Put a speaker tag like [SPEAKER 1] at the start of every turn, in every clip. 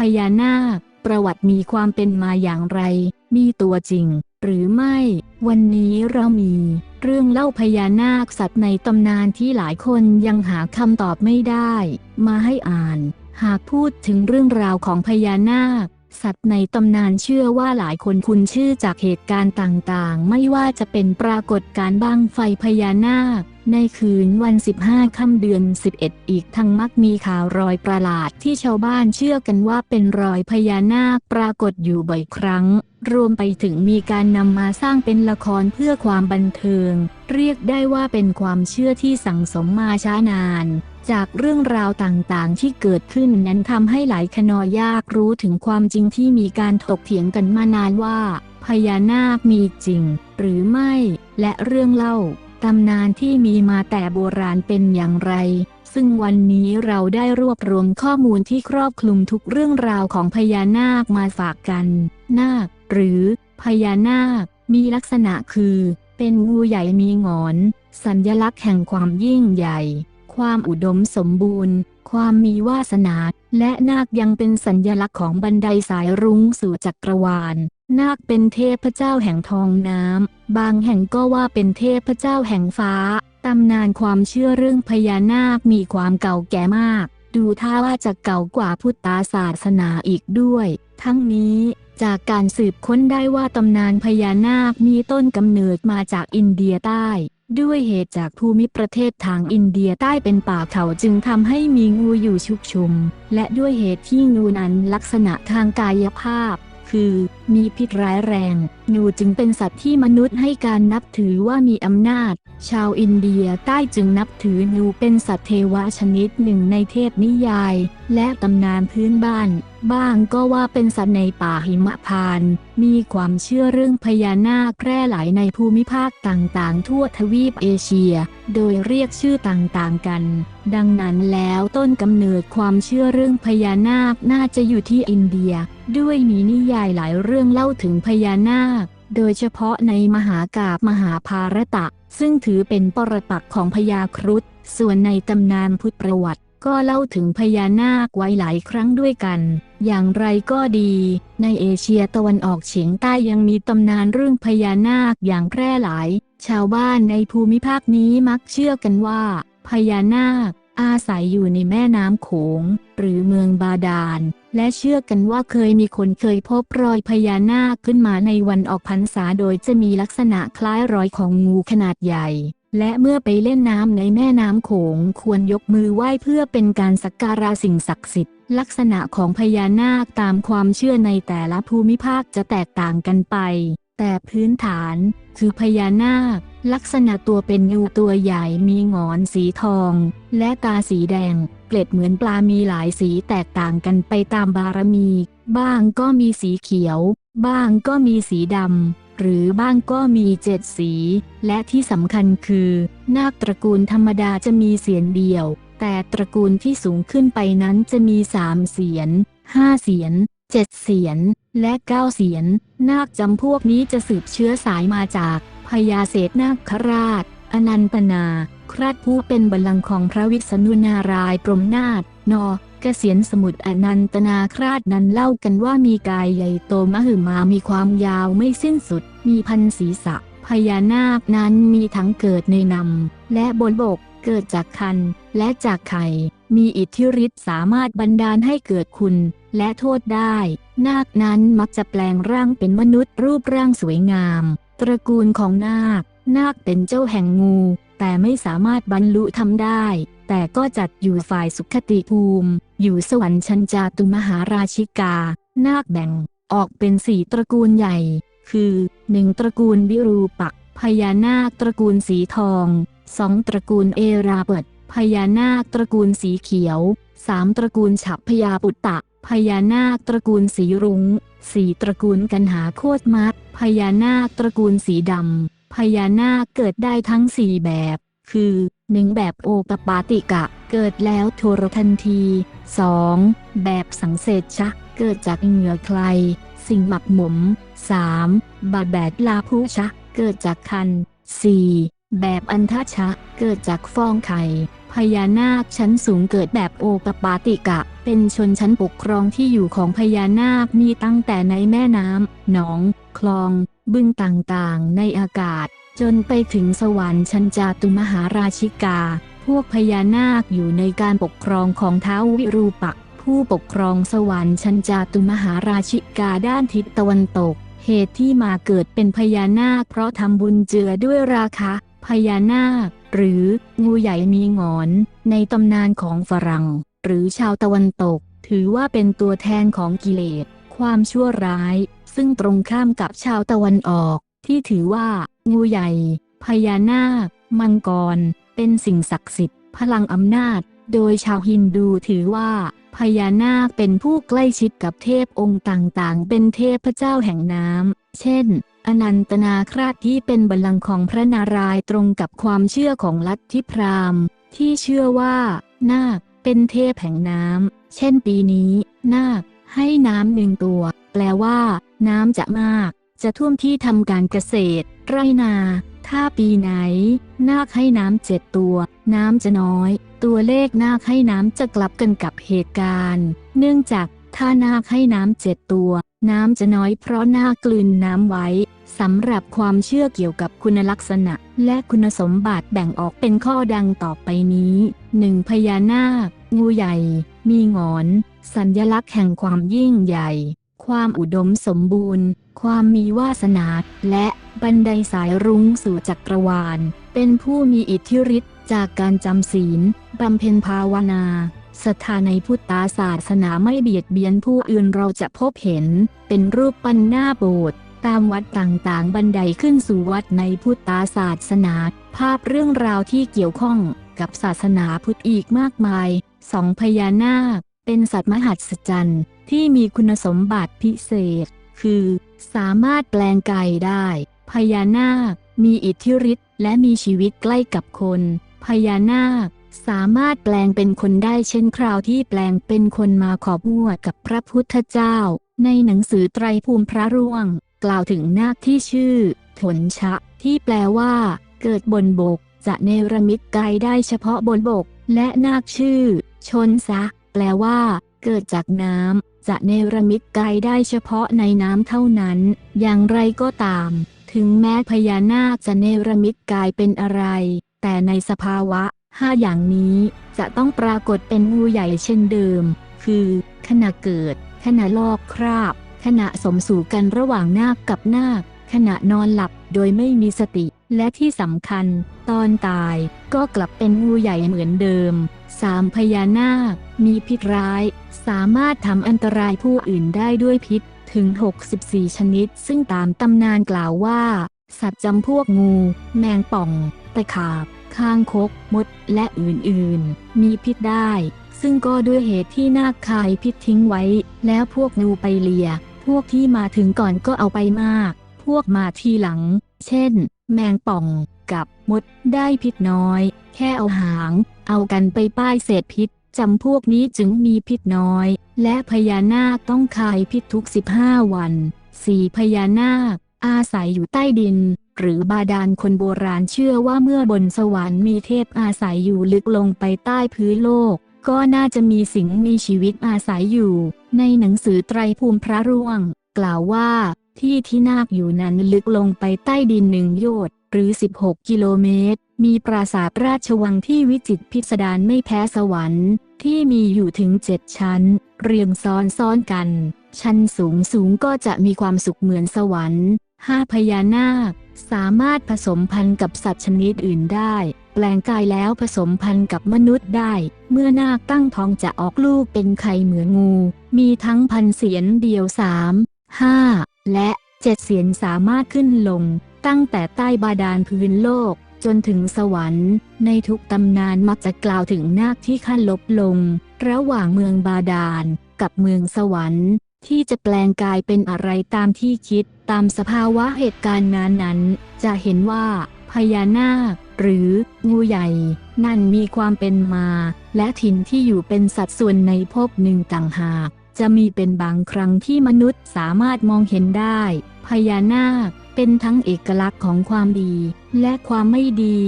[SPEAKER 1] พญานาค ประวัติมีความเป็นมาอย่างไร มีตัวจริง หรือไม่ วันนี้เรามี เรื่องเล่าพญานาคสัตว์ในตำนานที่หลายคนยังหาคำตอบไม่ได้ มาให้อ่าน หากพูดถึงเรื่องราวของพญานาค สัตว์ในตำนานเชื่อว่าหลายคนคุ้นชื่อจากเหตุการณ์ต่างๆ ไม่ว่าจะเป็นปรากฏการบ้างไฟพญานาค ในคืนวัน 15 ค่ำเดือน 11 อีกทั้งมักมีข่าวรอยประหลาดที่ชาวบ้านเชื่อกันว่าเป็นรอยพญานาคปรากฏอยู่บ่อยครั้ง รวมไปถึงมีการนำมาสร้างเป็นละครเพื่อความบันเทิง เรียกได้ว่าเป็นความเชื่อที่สั่งสมมาช้านาน จากเรื่องราวต่างๆ ที่เกิดขึ้นนั้นทำให้หลายคณอยากรู้ถึงความจริงที่มีการถกเถียงกันมานานว่า พญานาคมีจริง หรือไม่ และเรื่องเล่าตำนานที่มีมาแต่โบราณเป็นอย่างไร ซึ่งวันนี้เราได้รวบรวมข้อมูลที่ครอบคลุมทุกเรื่องราวของพญานาคมาฝากกัน นาค หรือพญานาค มีลักษณะคือ เป็นงูใหญ่มีงอน สัญลักษณ์แห่งความยิ่งใหญ่ ความอุดมสมบูรณ์ ความมีวาสนา และนาคยังเป็นสัญญลักษณ์ของบันไดสายรุ้งสู่จักรวาล นาคเป็นเทพเจ้าแห่งทองน้ำ บางแห่งก็ว่าเป็นเทพเจ้าแห่งฟ้า ตำนานความเชื่อเรื่องพญานาคมีความเก่าแก่มาก ดูท่าว่าจะเก่ากว่าพุทธศาสนาอีกด้วย ทั้งนี้จากการสืบค้นได้ว่าตำนานพญานาคมีต้นกำเนิดมาจากอินเดียใต้ ด้วยเหตุจากภูมิประเทศทางอินเดียใต้เป็นป่าเขาจึงทำให้มีงูอยู่ชุกชุม และด้วยเหตุที่งูนั้นลักษณะทางกายภาพ คือมีพิษร้ายแรง งูจึงเป็นสัตว์ที่มนุษย์ให้การนับถือว่ามีอำนาจ ชาวอินเดียใต้จึงนับถืองูเป็นสัตว์เทวะชนิดหนึ่งในเทพนิยาย และตำนานพื้นบ้าน บ้างก็ว่าเป็นสัตว์ในป่าหิมพาน มีความเชื่อเรื่องพญานาคแพร่หลายในภูมิภาคต่างๆ ทั่วทวีปเอเชีย โดยเรียกชื่อต่างๆกัน ดังนั้นแล้วต้นกำเนิดความเชื่อเรื่องพญานาคน่าจะอยู่ที่อินเดีย ด้วยมีนิยายหลายเรื่องเล่าถึงพญานาค โดยเฉพาะในมหากาบมหาภารตะ ซึ่งถือเป็นปรปักษ์ของพญาครุฑส่วนในตำนานพุทธประวัติก็เล่าถึงพญานาคไว้หลายครั้งด้วยกัน อย่างไรก็ดี ในเอเชียตะวันออกเฉียงใต้ยังมีตำนานเรื่องพญานาคอย่างแพร่หลาย ชาวบ้านในภูมิภาคนี้มักเชื่อกันว่า พญานาค อาศัยอยู่ในแม่น้ำโขง หรือเมืองบาดาล และเชื่อกันว่าเคยมีคนเคยพบรอยพญานาคขึ้นมาในวันออกพรรษาโดยจะมีลักษณะคล้ายรอยของงูขนาดใหญ่ และเมื่อไปเล่นน้ำในแม่น้ำโขงควรยกมือไหว้เพื่อเป็นการสักการะสิ่งศักดิ์สิทธิ์ ลักษณะของพญานาคตามความเชื่อในแต่ละภูมิภาคจะแตกต่างกันไป แต่พื้นฐานคือพญานาค ลักษณะตัวเป็นงูตัวใหญ่มีหงอนสีทอง และตาสีแดง เกล็ดเหมือนปลามีหลายสีแตกต่างกันไปตามบารมี บ้างก็มีสีเขียว บ้างก็มีสีดำ หรือบ้างก็มีเจ็ดสี และที่สำคัญคือ นาคตระกูลธรรมดาจะมีเสียนเดียว แต่ตระกูลที่สูงขึ้นไปนั้นจะมีสามเสียนห้าเสียนเจ็ดเสียน และเก้าเสียน นาคจำพวกนี้จะสืบเชื้อสายมาจากพญาเศษนาคราช อนันตนา คราชผู้เป็นบัลลังก์ของพระวิษณุนารายปรมนาถนอเกษียนสมุทรอนันตนาคราชนั้นเล่ากันว่ามีกายใหญ่โตมหึมามีความยาวไม่สิ้นสุด มีพันศีรษะ พญานาคนั้นมีทั้งเกิดในนำและบนบก เกิดจากคันและจากไข่ มีอิทธิฤทธิ์สามารถบันดาลให้เกิดคุณและโทษได้ นาคนั้นมักจะแปลงร่างเป็นมนุษย์รูปร่างสวยงาม ตระกูลของนาค นาคเป็นเจ้าแห่งงู แต่ไม่สามารถบรรลุทำได้ แต่ก็จัดอยู่ฝ่ายสุขติภูมิ อยู่สวรรค์ชั้นจาตุมหาราชิกา นาคแบ่งออกเป็นสี่ตระกูลใหญ่ คือหนึ่งตระกูลวิรูปักพญานาคตระกูลสีทองสองตระกูลเอราเปิด พญานาคตระกูลสีเขียวสามตระกูลฉับพญาปุตตะ พญานาคตระกูลสีรุง้งสี่ตระกูลกันหาโคตรมัด พญานาคตระกูลสีดำ พญานาคเกิดได้ทั้งสี่แบบ คือหนึ่งแบบโอปปาติกะ เกิดแล้วโทรทันที 2. แบบสังเสชชะ เกิดจากเหงื่อใคร สิ่งหมักหมม 3. บาดแบดลาภูชะ เกิดจากคัน 4. แบบอันทชะ เกิดจากฟองไข่ พญานาคชั้นสูงเกิดแบบโอปปาติกะ เป็นชนชั้นปกครองที่อยู่ของพญานาคมีตั้งแต่ในแม่น้ำหนอง คลอง บึงต่างๆ ในอากาศ จนไปถึงสวรรค์ชั้นจาตุมหาราชิกา พวกพญานาคอยู่ในการปกครองของท้าววิรูปัก ผู้ปกครองสวรรค์ชั้นจาตุมหาราชิกาด้านทิศตะวันตก เหตุที่มาเกิดเป็นพญานาคเพราะทำบุญเจือด้วยราคะ พญานาค หรืองูใหญ่มีงอน ในตำนานของฝรั่ง หรือชาวตะวันตก ถือว่าเป็นตัวแทนของกิเลส ความชั่วร้าย ซึ่งตรงข้ามกับชาวตะวันออก ที่ถือว่า งูใหญ่ พญานาค มังกร เป็นสิ่งศักดิ์สิทธิ์ พลังอำนาจ โดยชาวฮินดูถือว่า พญานาคเป็นผู้ใกล้ชิดกับเทพองค์ต่างๆ เป็นเทพเจ้าแห่งน้ำเช่น อนันตนาคราชที่เป็นบัลลังก์ของพระนารายณ์ตรงกับความเชื่อของลัทธิพราหมณ์ ที่เชื่อว่า นาคเป็นเทพแห่งน้ำ เช่นปีนี้ นาคให้น้ำหนึ่งตัว แปลว่า น้ำจะมาก จะท่วมที่ทำการเกษตร ไรนา ถ้าปีไหน นาคให้น้ำเจ็ดตัว น้ำจะน้อย ตัวเลขนาคให้น้ำจะกลับกันกับเหตุการณ์ เนื่องจากถ้านาคให้น้ำเจ็ดตัว น้ำจะน้อยเพราะนากลืนน้ำไว้สำหรับความเชื่อเกี่ยวกับคุณลักษณะ และคุณสมบัติแบ่งออกเป็นข้อดังต่อไปนี้ 1. พญานาค งูใหญ่ มีงอน สัญลักษณ์แห่งความยิ่งใหญ่ ความอุดมสมบูรณ์ ความมีวาสนา และบันไดสายรุ้งสู่จักรวาล เป็นผู้มีอิทธิฤทธิ์จากการจำศีลบำเพ็ญภาวนา ศรัทธาในพุทธศาสนาไม่เบียดเบียนผู้อื่นเราจะพบเห็น เป็นรูปปั้นหน้าโบสถ์ตามวัดต่างๆ บันไดขึ้นสู่วัดในพุทธศาสนา ภาพเรื่องราวที่เกี่ยวข้องกับศาสนาพุทธอีกมากมาย สองพญานาค เป็นสัตว์มหัศจรรย์ที่มีคุณสมบัติพิเศษ คือ สามารถแปลงกายได้ พญานาค มีอิทธิฤทธิ์และมีชีวิตใกล้กับคน พญานาค สามารถแปลงเป็นคนได้เช่นคราวที่แปลงเป็นคนมาขอบวชกับพระพุทธเจ้า ในหนังสือไตรภูมิพระร่วง กล่าวถึงนาคที่ชื่อถนชะ ที่แปลว่า เกิดบนบก จะเนรมิตกายได้เฉพาะบนบก และนาคชื่อ ชนซะ แปลว่า เกิดจากน้ำจะเนรมิตกายได้เฉพาะในน้ำเท่านั้น อย่างไรก็ตาม ถึงแม้พญานาคจะเนรมิตกายเป็นอะไร แต่ในสภาวะ ห้าอย่างนี้จะต้องปรากฏเป็นงูใหญ่เช่นเดิม คือขณะเกิด ขณะลอกคราบ ขณะสมสู่กันระหว่างนาคกับนาค ขณะนอนหลับโดยไม่มีสติ และที่สำคัญ ตอนตายก็กลับเป็นงูใหญ่เหมือนเดิมสามพญานาค มีพิษร้าย สามารถทำอันตรายผู้อื่นได้ด้วยพิษถึง 64 ชนิด ซึ่งตามตำนานกล่าวว่า สัตว์จำพวกงู แมงป่อง ตะขาบ ข้างคก มด และอื่นๆ มีพิษได้ ซึ่งก็ด้วยเหตุที่นาคคายพิษทิ้งไว้ แล้วพวกงูไปเลีย พวกที่มาถึงก่อนก็เอาไปมาก พวกมาทีหลัง เช่น แมงป่อง กับมด ได้พิษน้อย แค่เอาหาง เอากันไปป้ายเศษพิษจำพวกนี้จึงมีพิษน้อย และพญานาคต้องคายพิษทุก 15 วัน สี่พญานาค อาศัยอยู่ใต้ดิน หรือบาดาลคนโบราณเชื่อว่าเมื่อบนสวรรค์มีเทพอาศัยอยู่ลึกลงไปใต้พื้นโลก ก็น่าจะมีสิ่งมีชีวิตอาศัยอยู่ ในหนังสือไตรภูมิพระร่วง กล่าวว่า ที่ที่นาคอยู่นั้นลึกลงไปใต้ดินหนึ่งโยชน์หรือ 16 กิโลเมตร มีปราสาทราชวังที่วิจิตรพิสดารไม่แพ้สวรรค์ ที่มีอยู่ถึงเจ็ดชั้น เรียงซ้อนซ้อนกัน ชั้นสูงสูงก็จะมีความสุขเหมือนสวรรค์ ห้าพญานาค สามารถผสมพันธุ์กับสัตว์ชนิดอื่นได้ แปลงกายแล้วผสมพันธุ์กับมนุษย์ได้ เมื่อนาคตั้งท้องจะออกลูกเป็นไข่เหมือนงู มีทั้งพันเสียนเดียวสามห้าและเจ็ดเสียนสามารถขึ้นลง ตั้งแต่ใต้บาดาลพื้นโลก จนถึงสวรรค์ ในทุกตำนานมักจะกล่าวถึงนาคที่ขั้นลบลง ระหว่างเมืองบาดาลกับเมืองสวรรค์ ที่จะแปลงกายเป็นอะไรตามที่คิด ตามสภาวะเหตุการณ์นั้นนั้น จะเห็นว่า พญานาค หรืองูใหญ่ นั่นมีความเป็นมา และถิ่นที่อยู่เป็นสัดส่วนในภพหนึ่งต่างหาก จะมีเป็นบางครั้งที่มนุษย์สามารถมองเห็นได้ พญานาคเป็นทั้งเอกลักษณ์ของความดี และความไม่ดี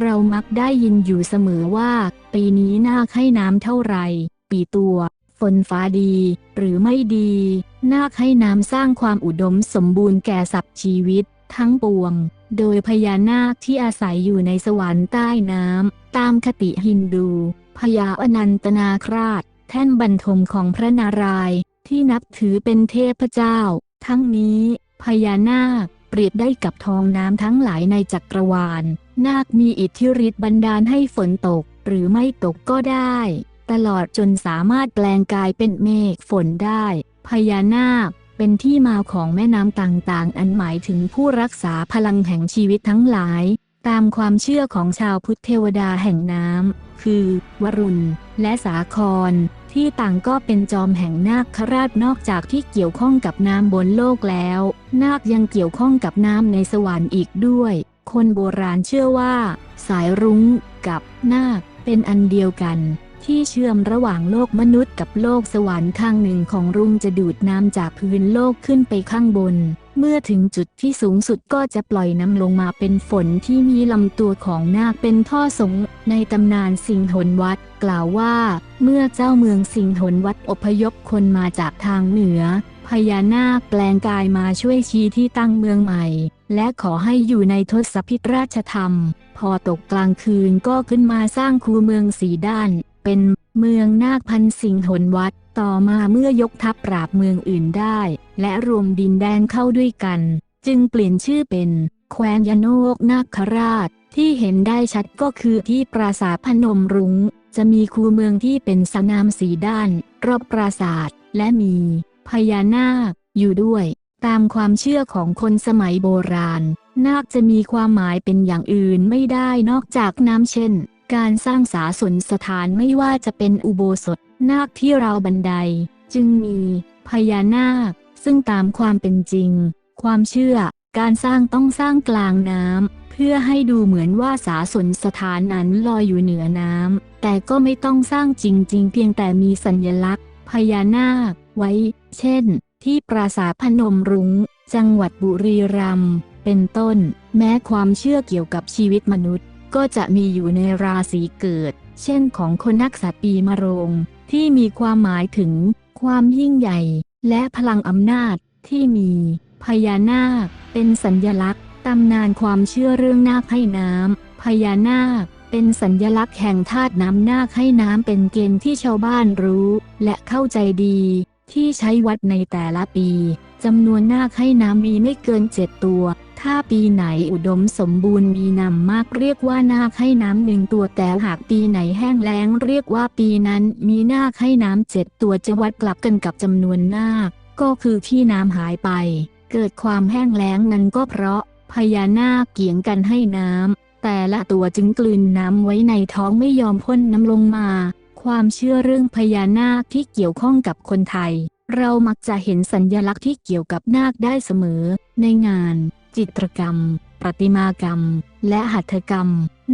[SPEAKER 1] เรามักได้ยินอยู่เสมอว่า ปีนี้นาคให้น้ำเท่าไหร่ปีตัว นฟ้าดีหรือไม่ดี นาคให้น้ำสร้างความอุดมสมบูรณ์แก่สัตว์ชีวิต ทั้งปวง โดยพญานาคที่อาศัยอยู่ในสวรรค์ใต้น้ำตามคติฮินดูพญาอนันตนาคราช แท่นบรรทมของพระนารายณ์ที่นับถือเป็นเทพเจ้า ทั้งนี้พญานาคเปรียบได้กับทองน้ำทั้งหลายในจักรวาล นาคมีอิทธิฤทธิ์บันดาลให้ฝนตกหรือไม่ตกก็ได้ ตลอดจนสามารถแปลงกายเป็นเมฆฝนได้ พญานาคเป็นที่มาของแม่น้ำต่างๆ อันหมายถึงผู้รักษาพลังแห่งชีวิตทั้งหลาย ตามความเชื่อของชาวพุทธเทวดาแห่งน้ำคือ วรุณ และสาคร ที่ต่างก็เป็นจอมแห่งนาคราชนอกจากที่เกี่ยวข้องกับน้ำบนโลกแล้ว นาคยังเกี่ยวข้องกับน้ำในสวรรค์อีกด้วย คนโบราณเชื่อว่า สายรุ้งกับนาคเป็นอันเดียวกัน ที่เชื่อมระหว่างโลกมนุษย์กับโลกสวรรค์ข้างหนึ่งของรุ้งจะดูดน้ำจากพื้นโลกขึ้นไปข้างบน เมื่อถึงจุดที่สูงสุดก็จะปล่อยน้ำลงมาเป็นฝนที่มีลำตัวของนาคเป็นท่อสง ในตำนานสิงหนวัดกล่าวว่า เมื่อเจ้าเมืองสิงหนวัดอพยพคนมาจากทางเหนือ พญานาคแปลงกายมาช่วยชี้ที่ตั้งเมืองใหม่ และขอให้อยู่ในทศพิธราชธรรม พอตกกลางคืนก็ขึ้นมาสร้างคูเมืองสีด้าน เป็นเมืองนาคพันสิงหนวัด ต่อมาเมื่อยกทัพปราบเมืองอื่นได้ และรวมดินแดนเข้าด้วยกัน จึงเปลี่ยนชื่อเป็น แคว้นยโนกนาคราช ที่เห็นได้ชัดก็คือที่ปราสาทพนมรุง้ง จะมีคูเมืองที่เป็นสนามสีด้าน รอบปราสาท และมีพญานาค อยู่ด้วย ตามความเชื่อของคนสมัยโบราณ นาคจะมีความหมายเป็นอย่างอื่นไม่ได้นอกจากน้ำเช่น การสร้างสาสนสถานไม่ว่าจะเป็นอุโบสถนาคที่ราวบันได จึงมีพญานาค ซึ่งตามความเป็นจริง ความเชื่อ การสร้างต้องสร้างกลางน้ำเพื่อให้ดูเหมือนว่าสาสนสถานนั้นลอยอยู่เหนือน้ำแต่ก็ไม่ต้องสร้างจริง ๆ เพียงแต่มีสัญลักษณ์ พญานาค ไว้ เช่น ที่ปราสาทพนมรุง้ง จังหวัดบุรีรัมย์เป็นต้น แม้ความเชื่อเกี่ยวกับชีวิตมนุษย์ ก็จะมีอยู่ในราศีเกิด เช่นของคนนักสัตว์ปีมะโรง ที่มีความหมายถึง ความยิ่งใหญ่ และพลังอำนาจที่มี พญานาค เป็นสัญญลักษณ์ตำนานความเชื่อเรื่องนาคให้น้ำพญานาค เป็นสัญญลักษณ์แห่งธาตุน้ำนาคให้น้ำเป็นเกณฑ์ที่ชาวบ้านรู้ และเข้าใจดี ที่ใช้วัดในแต่ละปีจำนวนนาคให้น้ำมีไม่เกินเจ็ดตัว ถ้าปีไหนอุดมสมบูรณ์มีนำมากเรียกว่านาคให้น้ำหนึ่งตัวแต่หากปีไหนแห้งแล้งเรียกว่าปีนั้นมีนาคให้น้ำเจ็ดตัวจะวัดกลับกันกับจำนวนนาค ก็คือที่น้ำหายไป เกิดความแห้งแล้งนั้นก็เพราะพญานาคเกี่ยงกันให้น้ำแต่ละตัวจึงกลืนน้ำไว้ในท้องไม่ยอมพ่นน้ำลงมา ความเชื่อเรื่องพญานาคที่เกี่ยวข้องกับคนไทย เรามักจะเห็นสัญญลักษณ์ที่เกี่ยวกับนาคได้เสมอ ในงาน จิตรกรรม ประติมากรรม และหัตถกรรม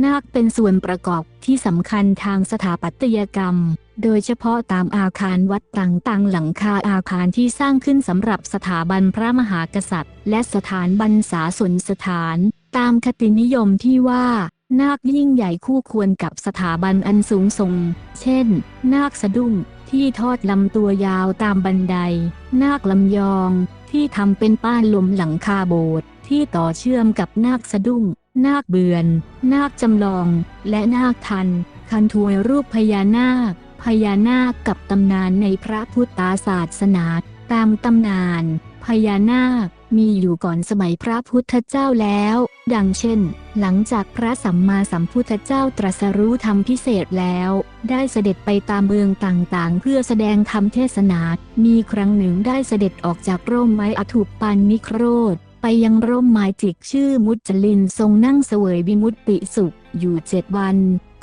[SPEAKER 1] นาคเป็นส่วนประกอบที่สำคัญทางสถาปัตยกรรม โดยเฉพาะตามอาคารวัดต่างๆหลังคาอาคารที่สร้างขึ้นสำหรับสถาบันพระมหากษัตริย์ และสถานบรรษาสนสถาน ตามคตินิยมที่ว่า นาคยิ่งใหญ่คู่ควรกับสถาบันอันสูงส่ง เช่น นาคสะดุ้งที่ทอดลำตัวยาวตามบันได นาคลำยอง ที่ทำเป็นป้านลมหลังคาโบสถ์ที่ต่อเชื่อมกับนาคสะดุ้ง นาคเบือน นาคจำลอง และนาคทัน คันทวยรูปพญานาค พญานาคกับตำนานในพระพุทธศาสนา ตามตำนาน พญานาค มีอยู่ก่อนสมัยพระพุทธเจ้าแล้ว ดังเช่น หลังจากพระสัมมาสัมพุทธเจ้าตรัสรู้ธรรมพิเศษแล้ว ได้เสด็จไปตามเมืองต่างๆ เพื่อแสดงธรรมเทศนา มีครั้งหนึ่งได้เสด็จออกจากร่มไม้อถุปปันนิโครธ ไปยังร่มไม้จิกชื่อมุจลินทรงนั่งเสวยวิมุตติสุข อยู่เจ็ดวัน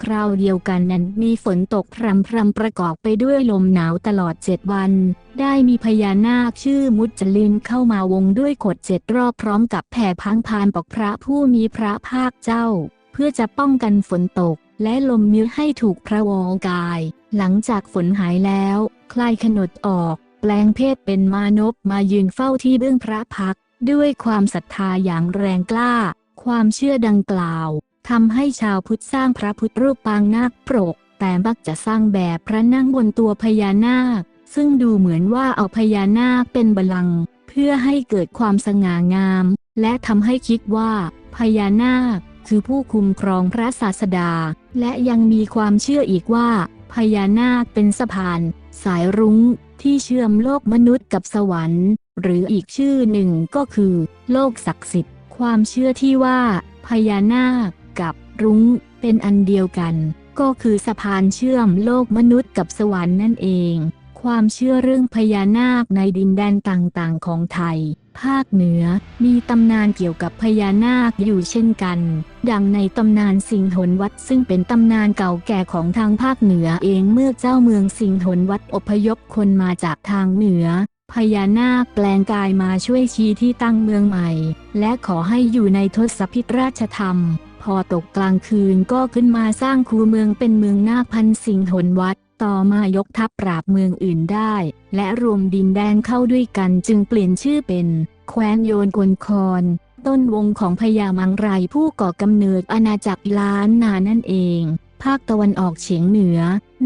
[SPEAKER 1] คราวเดียวกันนั้นมีฝนตกพรำพรำประกอบไปด้วยลมหนาวตลอดเจ็ดวัน ได้มีพญานาคชื่อมุจลินเข้ามาวงด้วยกฎเจ็ดรอบพร้อมกับแผ่พังพานปอกพระผู้มีพระภาคเจ้า เพื่อจะป้องกันฝนตก และลมมิวให้ถูกพระวองกาย หลังจากฝนหายแล้ว คลายขนดออก แปลงเพศเป็นมานพมายืนเฝ้าที่เบื้องพระพัก ด้วยความศรัทธาอย่างแรงกล้า ความเชื่อดังกล่าว ทำให้ชาวพุทธสร้างพระพุทธรูปปางนาคปรก แต่มักจะสร้างแบบพระนั่งบนตัวพญานาค ซึ่งดูเหมือนว่าเอาพญานาคเป็นบัลลังก์เพื่อให้เกิดความสง่างาม และทำให้คิดว่า พญานาคคือผู้คุมครองพระศาสดา และยังมีความเชื่ออีกว่า พญานาคเป็นสะพาน สายรุ้งที่เชื่อมโลกมนุษย์กับสวรรค์ หรืออีกชื่อหนึ่งก็คือ โลกศักดิ์สิทธิ์ ความเชื่อที่ว่า พญานาค กับรุ้งเป็นอันเดียวกัน ก็คือสะพานเชื่อมโลกมนุษย์กับสวรรค์นั่นเอง ความเชื่อเรื่องพญานาคในดินแดนต่างๆ ของไทย ภาคเหนือมีตำนานเกี่ยวกับพญานาคอยู่เช่นกัน ดังในตำนานสิงหนวัดซึ่งเป็นตำนานเก่าแก่ของทางภาคเหนือเองเมื่อเจ้าเมืองสิงหนวัดอพยพคนมาจากทางเหนือพญานาคแปลงกายมาช่วยชี้ที่ตั้งเมืองใหม่ และขอให้อยู่ในทศพิธราชธรรม พอตกกลางคืนก็ขึ้นมาสร้างคูเมืองเป็นเมืองนาคพันสิงหนวัด ต่อมายกทัพปราบเมืองอื่นได้ และรวมดินแดนเข้าด้วยกันจึงเปลี่ยนชื่อเป็น แคว้นโยนกวนคอนต้นวงของพญามังรายผู้ก่อกำเนิดอาณาจักรล้านนานั่นเอง ภาคตะวันออกเฉียงเหนือ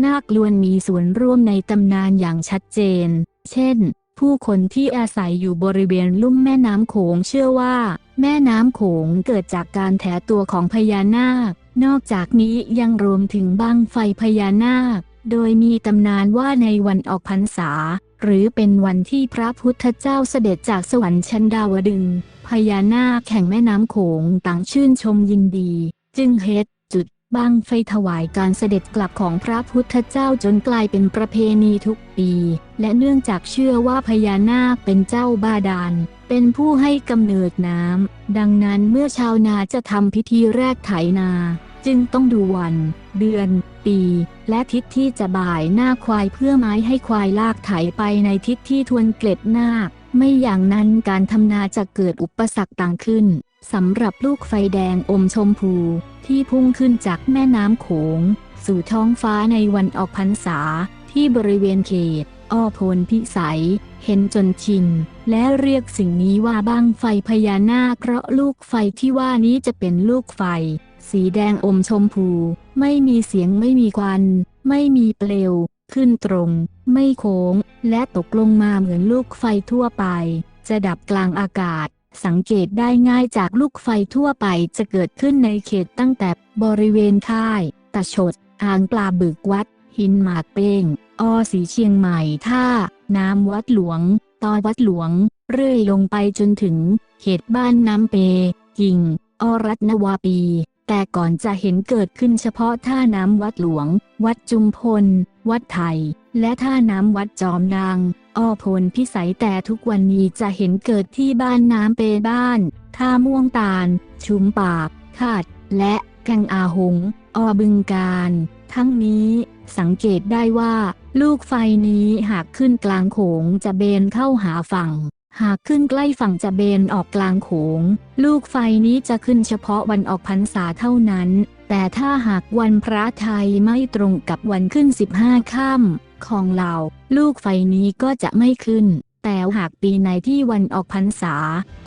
[SPEAKER 1] นาคล้วนมีส่วนร่วมในตำนานอย่างชัดเจน เช่น ผู้คนที่อาศัยอยู่บริเวณลุ่มแม่น้ำโขงเชื่อว่า แม่น้ำโขงเกิดจากการแถตัวของพญานาค นอกจากนี้ยังรวมถึงบังไฟพญานาค โดยมีตำนานว่าในวันออกพรรษา หรือเป็นวันที่พระพุทธเจ้าเสด็จจากสวรรค์ชั้นดาวดึงพญานาคแข่งแม่น้ำโขงต่างชื่นชมยินดี จึงเฮ็ด บั้งไฟถวายการเสด็จกลับของพระพุทธเจ้าจนกลายเป็นประเพณีทุกปี และเนื่องจากเชื่อว่าพญานาคเป็นเจ้าบาดาล เป็นผู้ให้กำเนิดน้ำ ดังนั้นเมื่อชาวนาจะทำพิธีแรกไถนา จึงต้องดูวัน เดือน ปี และทิศที่จะบ่ายหน้าควายเพื่อไม้ให้ควายลากไถไปในทิศที่ทวนเกล็ดนาค ไม่อย่างนั้นการทำนาจะเกิดอุปสรรคต่างขึ้น สำหรับลูกไฟแดงอมชมพูที่พุ่งขึ้นจากแม่น้ำโขง สู่ท้องฟ้าในวันออกพรรษา ที่บริเวณเขต อ้อโพนพิสัย เห็นจนชิน และเรียกสิ่งนี้ว่าบ้างไฟพญานาคเพราะลูกไฟที่ว่านี้จะเป็นลูกไฟ สีแดงอมชมพู ไม่มีเสียงไม่มีควัน ไม่มีเปลว ขึ้นตรง ไม่โค้ง และตกลงมาเหมือนลูกไฟทั่วไป จะดับกลางอากาศ สังเกตได้ง่ายจากลูกไฟทั่วไปจะเกิดขึ้นในเขตตั้งแต่บริเวณค่าย ตะชด อ่างปลาบึกวัด หินหมากเป้ง อสีเชียงใหม่ท่า น้ำวัดหลวง ตอวัดหลวง เรื่อยลงไปจนถึง เขตบ้านน้ำเป กิ่ง อรัตนวาปี แต่ก่อนจะเห็นเกิดขึ้นเฉพาะท่าน้ำวัดหลวง วัดจุมพล วัดไทย และท่าน้ำวัดจอมนางอ้อพลพิสัยแต่ทุกวันนี้จะเห็นเกิดที่บ้านน้ำเปบ้าน ท่าม่วงตาล ชุมปากคาด และแกงอาหงอบึงการ ทั้งนี้สังเกตได้ว่า ลูกไฟนี้หากขึ้นกลางโขงจะเบนเข้าหาฝั่ง หากขึ้นใกล้ฝั่งจะเบนออกกลางโขง ลูกไฟนี้จะขึ้นเฉพาะวันออกพรรษาเท่านั้น แต่ถ้าหากวันพระไทยไม่ตรงกับวันขึ้น 15ค่ำของเราลูกไฟนี้ก็จะไม่ขึ้น แต่หากปีไหนที่วันออกพรรษา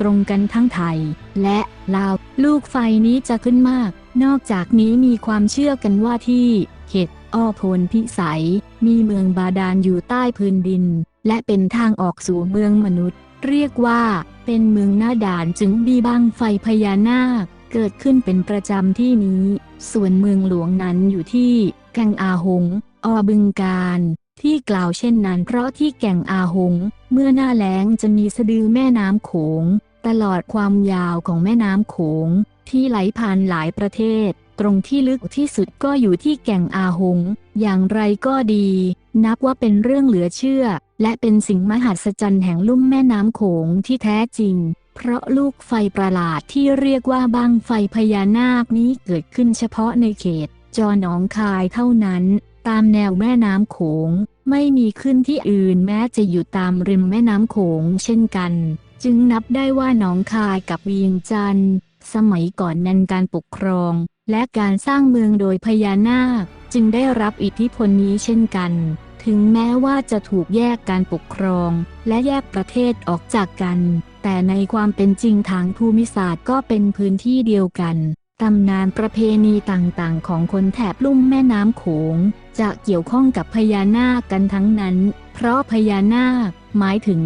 [SPEAKER 1] ตรงกันทั้งไทย และลาวลูกไฟนี้จะขึ้นมาก นอกจากนี้มีความเชื่อกันว่าที่เขตอ้อโพนพิสัย มีเมืองบาดาลอยู่ใต้พื้นดิน และเป็นทางออกสู่เมืองมนุษย์ เรียกว่าเป็นเมืองหน้าด่านจึงมีบังไฟพญานาค เกิดขึ้นเป็นประจำที่นี้ ส่วนเมืองหลวงนั้นอยู่ที่แก่งอาหง อบึงการ ที่กล่าวเช่นนั้นเพราะที่แก่งอาหง เมื่อหน้าแล้งจะมีสะดือแม่น้ำโขง ตลอดความยาวของแม่น้ำโขง ที่ไหลผ่านหลายประเทศ ตรงที่ลึกที่สุดก็อยู่ที่แก่งอาหง อย่างไรก็ดี นับว่าเป็นเรื่องเหลือเชื่อ และเป็นสิ่งมหัศจรรย์แห่งลุ่มแม่น้ำโขงที่แท้จริง เพราะลูกไฟประหลาดที่เรียกว่าบังไฟพญานาคนี้เกิดขึ้นเฉพาะในเขต จอหนองคายเท่านั้น ตามแนวแม่น้ำโขง ไม่มีขึ้นที่อื่นแม้จะอยู่ตามริมแม่น้ำโขงเช่นกัน จึงนับได้ว่าหนองคายกับเวียงจันทร์สมัยก่อนนั้นการปกครอง และการสร้างเมืองโดยพญานาค จึงได้รับอิทธิพลนี้เช่นกัน ถึงแม้ว่าจะถูกแยกการปกครอง และแยกประเทศออกจากกัน แต่ในความเป็นจริงทางภูมิศาสตร์ก็เป็นพื้นที่เดียวกันตำนานประเพณีต่างๆ ของคนแถบลุ่มแม่น้ำโขง จะเกี่ยวข้องกับพญานาคกันทั้งนั้น เพราะพญานาค หมายถึง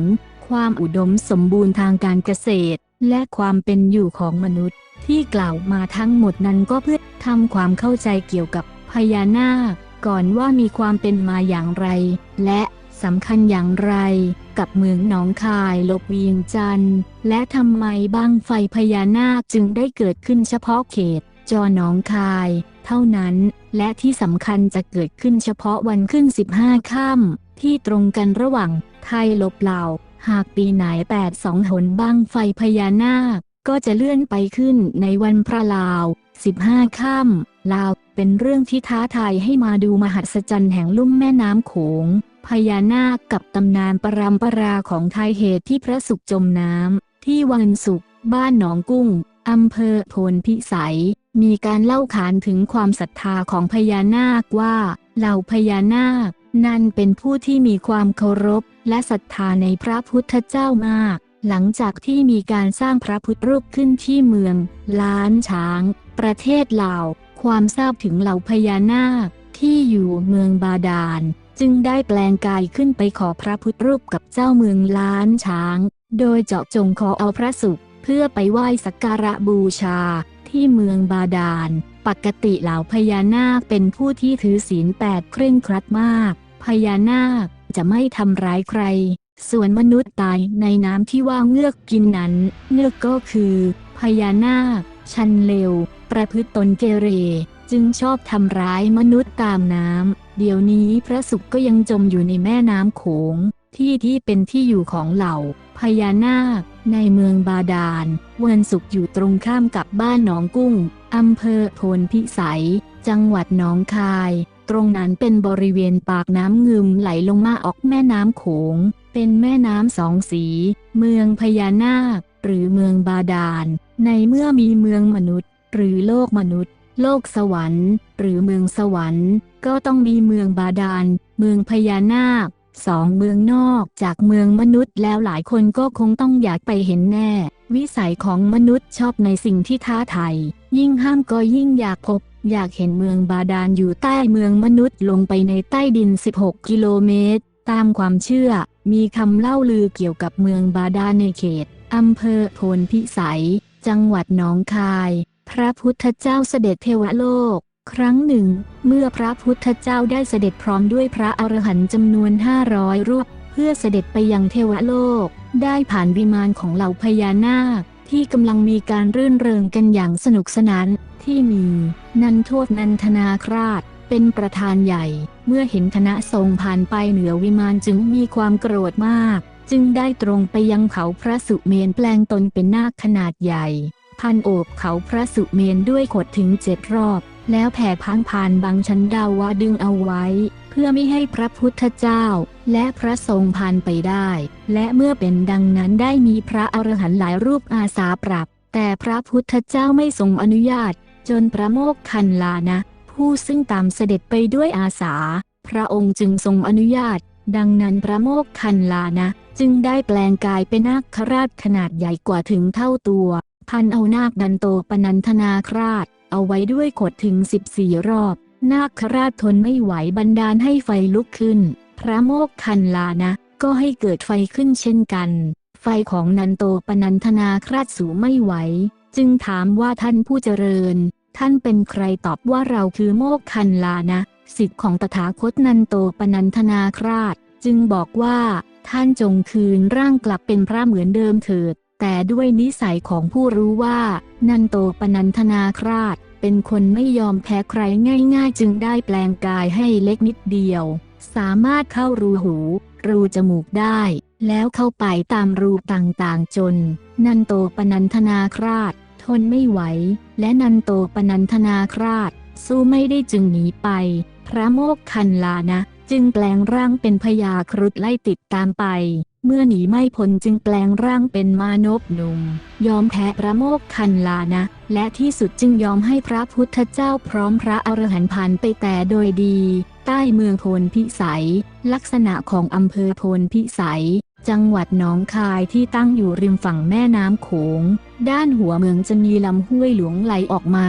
[SPEAKER 1] ความอุดมสมบูรณ์ทางการเกษตร และความเป็นอยู่ของมนุษย์ ที่กล่าวมาทั้งหมดนั้นก็เพื่อทำความเข้าใจเกี่ยวกับพญานาค ก่อนว่ามีความเป็นมาอย่างไร และสำคัญอย่างไร กับเมืองหนองคายลบเวียงจันทร์และทำไมบ้างไฟพญานาคจึงได้เกิดขึ้นเฉพาะเขต จอหนองคาย เท่านั้น และที่สำคัญจะเกิดขึ้นเฉพาะวันขึ้น 15 ค่ำที่ตรงกันระหว่างไทยลบเหล่า หากปีไหนแปดสองหนบ้างไฟพญานาค ก็จะเลื่อนไปขึ้นในวันพระลาว 15 ค่ำลาว เป็นเรื่องที่ท้าทายให้มาดูมหัศจรรย์แห่งลุ่มแม่น้ำโขง พญานาคกับตำนานปรำปราของไทยเหตุที่พระสุขจมน้ำ ที่วันสุข บ้านหนองกุ้งอำเภอโพนพิสัย มีการเล่าขานถึงความศรัทธาของพญานาคว่า เหล่าพญานาค นั่นเป็นผู้ที่มีความเคารพ และศรัทธาในพระพุทธเจ้ามาก หลังจากที่มีการสร้างพระพุทธรูปขึ้นที่เมือง ล้านช้าง ประเทศลาว ความทราบถึงเหล่าพญานาคที่อยู่เมืองบาดาล จึงได้แปลงกายขึ้นไปขอพระพุทธรูปกับเจ้าเมืองล้านช้าง โดยเจาะจงขอเอาพระสุข เพื่อไปไหว้สักการะบูชาที่เมืองบาดาล ปกติเหล่าพญานาคเป็นผู้ที่ถือศีลแปดเคร่งครัดมาก พญานาคจะไม่ทำร้ายใคร ส่วนมนุษย์ตายในน้ำที่ว่าเงือกกินนั้น เงือกก็คือพญานาคชันเลว ประพฤติตนเกเร จึงชอบทำร้ายมนุษย์ตามน้ำ เดี๋ยวนี้พระสุขก็ยังจมอยู่ในแม่น้ำโขง ที่ที่เป็นที่อยู่ของเหล่า พญานาค ในเมืองบาดาล วันสุขอยู่ตรงข้ามกับบ้านหนองกุ้งอำเภอโพนพิสัย จังหวัดหนองคาย ตรงนั้นเป็นบริเวณปากน้ำงึมไหลลงมาออกแม่น้ำโขง เป็นแม่น้ำสองสี เมืองพญานาค หรือเมืองบาดาล ในเมื่อมีเมืองมนุษย์ หรือโลกมนุษย์ โลกสวรรค์ หรือเมืองสวรรค์ ก็ต้องมีเมืองบาดาล เมืองพญานาคสองเมืองนอกจากเมืองมนุษย์แล้วหลายคนก็คงต้องอยากไปเห็นแน่ วิสัยของมนุษย์ชอบในสิ่งที่ท้าทายยิ่งห้ามก็ยิ่งอยากพบ อยากเห็นเมืองบาดาลอยู่ใต้เมืองมนุษย์ลงไปในใต้ดิน 16 กิโลเมตร ตามความเชื่อ มีคำเล่าลือเกี่ยวกับเมืองบาดาลในเขตอำเภอโพนพิสัย จังหวัดหนองคาย พระพุทธเจ้าเสด็จเทวโลก ครั้งหนึ่ง เมื่อพระพุทธเจ้าได้เสด็จพร้อมด้วยพระอรหันต์จำนวน 500 รูป เพื่อเสด็จไปยังเทวโลก ได้ผ่านวิมานของเหล่าพญานาค ที่กำลังมีการรื่นเริงกันอย่างสนุกสนาน ที่มี นันโทษนันทนาคราช เป็นประธานใหญ่ เมื่อเห็นคณะทรงผ่านไปเหนือวิมานจึงมีความโกรธมาก จึงได้ตรงไปยังเขาพระสุเมนแปลงตนเป็นนาคขนาดใหญ่ พันโอบเขาพระสุเมนด้วยขดถึงเจ็ดรอบ แล้วแผ่พังผ่านบางชั้นดาวาดึงเอาไว้ เพื่อไม่ให้พระพุทธเจ้า และพระทรงผ่านไปได้ และเมื่อเป็นดังนั้นได้มีพระอรหันต์หลายรูปอาสาปรับ แต่พระพุทธเจ้าไม่ทรงอนุญาต จนพระโมกขันลานะ ผู้ซึ่งตามเสด็จไปด้วยอาสา พระองค์จึงทรงอนุญาต ดังนั้นพระโมกขันลานะ จึงได้แปลงกายเป็นนาคราชขนาดใหญ่กว่าถึงเท่าตัว พันเอานาคดันโตปนันทนาคราช เอาไว้ด้วยขดถึง 14 รอบ นาคราชทนไม่ไหวบันดาลให้ไฟลุกขึ้น พระโมกขันลานะ ก็ให้เกิดไฟขึ้นเช่นกัน ไฟของนันโตปนันทนาคราชสูไม่ไหว จึงถามว่าท่านผู้เจริญ ท่านเป็นใครตอบว่าเราคือโมกขันลานะสิทธิ์ของตถาคตนันโตปนันทนาคราช จึงบอกว่า ท่านจงคืนร่างกลับเป็นพระเหมือนเดิมเถิด แต่ด้วยนิสัยของผู้รู้ว่า นันโตปนันทนาคราช เป็นคนไม่ยอมแพ้ใครง่าย ๆ จึงได้แปลงกายให้เล็กนิดเดียว สามารถเข้ารูหู รูจมูกได้ แล้วเข้าไปตามรูต่างๆจน นันโตปนันทนาคราช ทนไม่ไหว และนันโตปนันทนาคราช สู้ไม่ได้จึงหนีไป พระโมกขันลานะ จึงแปลงร่างเป็นพญาครุฑไล่ติดตามไป เมื่อหนีไม่พ้นจึงแปลงร่างเป็นมานพหนุ่ม ยอมแพ้พระโมกขันลานะ และที่สุดจึงยอมให้พระพุทธเจ้าพร้อมพระอรหันต์พันไปแต่โดยดี ใต้เมืองโพนพิสัย ลักษณะของอำเภอโพนพิสัย จังหวัดหนองคายที่ตั้งอยู่ริมฝั่งแม่น้ำโขง ด้านหัวเมืองจะมีลำห้วยหลวงไหลออกมา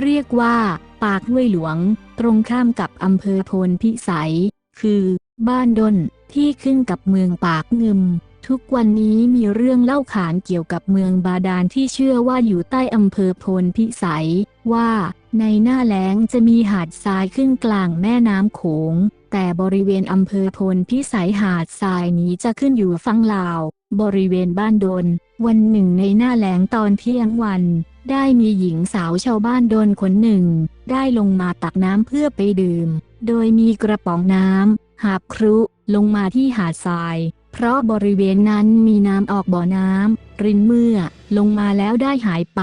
[SPEAKER 1] เรียกว่า ปากห้วยหลวง ตรงข้ามกับอำเภอโพนพิสัย คือ บ้านดน ที่ขึ้นกับเมืองปากงึม ทุกวันนี้มีเรื่องเล่าขานเกี่ยวกับเมืองบาดาลที่เชื่อว่าอยู่ใต้อำเภอโพนพิสัย ว่าในหน้าแล้งจะมีหาดทรายขึ้นกลางแม่น้ำโขง แต่บริเวณอำเภอโพนพิสัยหาดทรายนี้จะขึ้นอยู่ฝั่งลาว บริเวณบ้านดน วันหนึ่งในหน้าแล้งตอนเที่ยงวัน ได้มีหญิงสาวชาวบ้านดนคนหนึ่ง ได้ลงมาตักน้ำเพื่อไปดื่ม โดยมีกระป๋องน้ำ หาบครุลงมาที่หาดทราย เพราะบริเวณนั้นมีน้ำออกบ่อน้ำรินเมื่อลงมาแล้วได้หายไป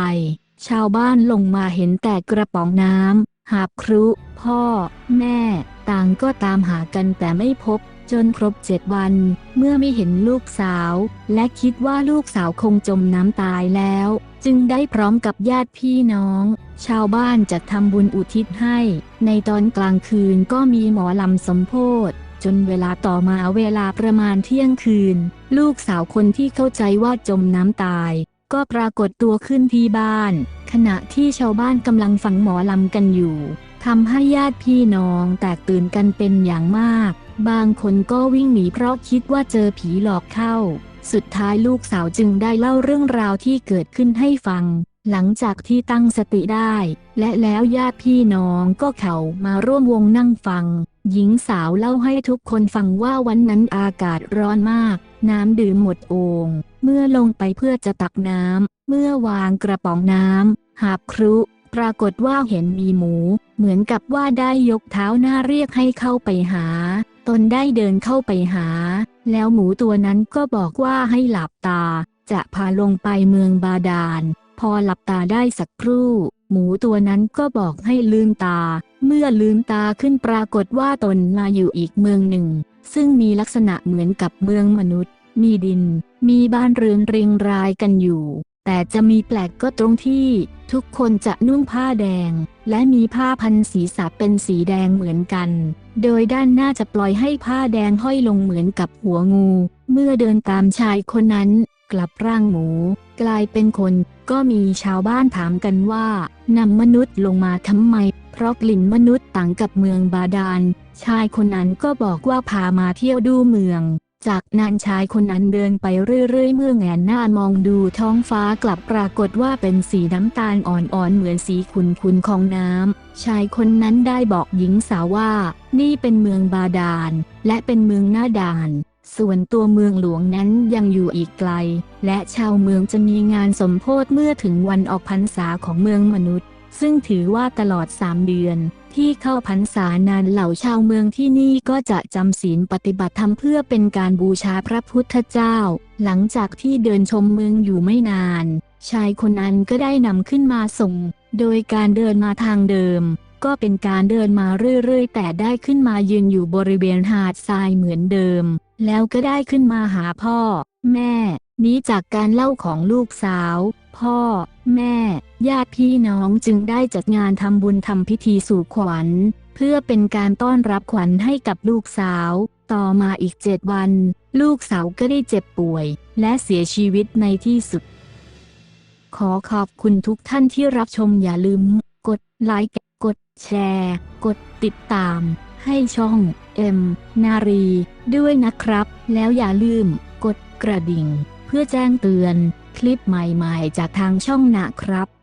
[SPEAKER 1] ชาวบ้านลงมาเห็นแต่กระป๋องน้ำหาบครุ พ่อ แม่ ต่างก็ตามหากันแต่ไม่พบ จนครบเจ็ดวัน เมื่อไม่เห็นลูกสาว และคิดว่าลูกสาวคงจมน้ำตายแล้ว จึงได้พร้อมกับญาติพี่น้องชาวบ้านจะทำบุญอุทิศให้ ในตอนกลางคืนก็มีหมอลำสมโพธ จนเวลาต่อมาเวลาประมาณเที่ยงคืน ลูกสาวคนที่เข้าใจว่าจมน้ำตาย ก็ปรากฏตัวขึ้นที่บ้าน ขณะที่ชาวบ้านกำลังฟังหมอลำกันอยู่ทำให้ญาติพี่น้องแตกตื่นกันเป็นอย่างมาก บางคนก็วิ่งหนีเพราะคิดว่าเจอผีหลอกเข้า สุดท้ายลูกสาวจึงได้เล่าเรื่องราวที่เกิดขึ้นให้ฟัง หลังจากที่ตั้งสติได้ และแล้วญาติพี่น้องก็เขามาร่วมวงนั่งฟัง หญิงสาวเล่าให้ทุกคนฟังว่าวันนั้นอากาศร้อนมาก น้ำดื่มหมดโอ่งเมื่อลงไปเพื่อจะตักน้ำ เมื่อวางกระป๋องน้ำ หาบครุ ปรากฏว่าเห็นมีหมู เหมือนกับว่าได้ยกเท้าหน้าเรียกให้เข้าไปหา ตนได้เดินเข้าไปหา แล้วหมูตัวนั้นก็บอกว่าให้หลับตา จะพาลงไปเมืองบาดาล พอหลับตาได้สักครู่ หมูตัวนั้นก็บอกให้ลืมตา เมื่อลืมตาขึ้นปรากฏว่าตนมาอยู่อีกเมืองหนึ่ง ซึ่งมีลักษณะเหมือนกับเมืองมนุษย์ มีดิน มีบ้านเรือนเรียงรายกันอยู่ แต่จะมีแปลกก็ตรงที่ ทุกคนจะนุ่งผ้าแดง และมีผ้าพันศีรษะเป็นสีแดงเหมือนกัน โดยด้านหน้าจะปล่อยให้ผ้าแดงห้อยลงเหมือนกับหัวงู เมื่อเดินตามชายคนนั้น กลับร่างหมู กลายเป็นคน ก็มีชาวบ้านถามกันว่านำมนุษย์ลงมาทำไม เพราะกลิ่นมนุษย์ต่างกับเมืองบาดาล ชายคนนั้นก็บอกว่าพามาเที่ยวดูเมือง จากนั้นชายคนนั้นเดินไปเรื่อยๆ เมื่อแงนหน้ามองดูท้องฟ้ากลับปรากฏว่าเป็นสีน้ำตาลอ่อนๆ เหมือนสีขุ่นๆ ของน้ำ ชายคนนั้นได้บอกหญิงสาวว่า นี่เป็นเมืองบาดาล และเป็นเมืองหน้าด่านส่วนตัวเมืองหลวงนั้นยังอยู่อีกไกล และชาวเมืองจะมีงานสมโพธเมื่อถึงวันออกพรรษาของเมืองมนุษย์ ซึ่งถือว่าตลอดสามเดือน ที่เข้าพรรษานานเหล่าชาวเมืองที่นี่ก็จะจำศีลปฏิบัติธรรมเพื่อเป็นการบูชาพระพุทธเจ้า หลังจากที่เดินชมเมืองอยู่ไม่นาน ชายคนนั้นก็ได้นำขึ้นมาส่ง โดยการเดินมาทางเดิม ก็เป็นการเดินมาเรื่อยๆ แต่ได้ขึ้นมายืนอยู่บริเวณหาดทรายเหมือนเดิม แล้วก็ได้ขึ้นมาหาพ่อ แม่ นี้จากการเล่าของลูกสาว พ่อ แม่ ญาติพี่น้องจึงได้จัดงานทำบุญทำพิธีสู่ขวัญ เพื่อเป็นการต้อนรับขวัญให้กับลูกสาว ต่อมาอีกเจ็ดวัน ลูกสาวก็ได้เจ็บป่วย และเสียชีวิตในที่สุด ขอขอบคุณทุกท่านที่รับชมอย่าลืม กดไลค์กดแชร์ กดติดตาม ให้ช่องเอ็มนารี ด้วยนะครับ แล้วอย่าลืม กดกระดิ่ง เพื่อแจ้งเตือน คลิปใหม่ๆ จากทางช่องนะครับ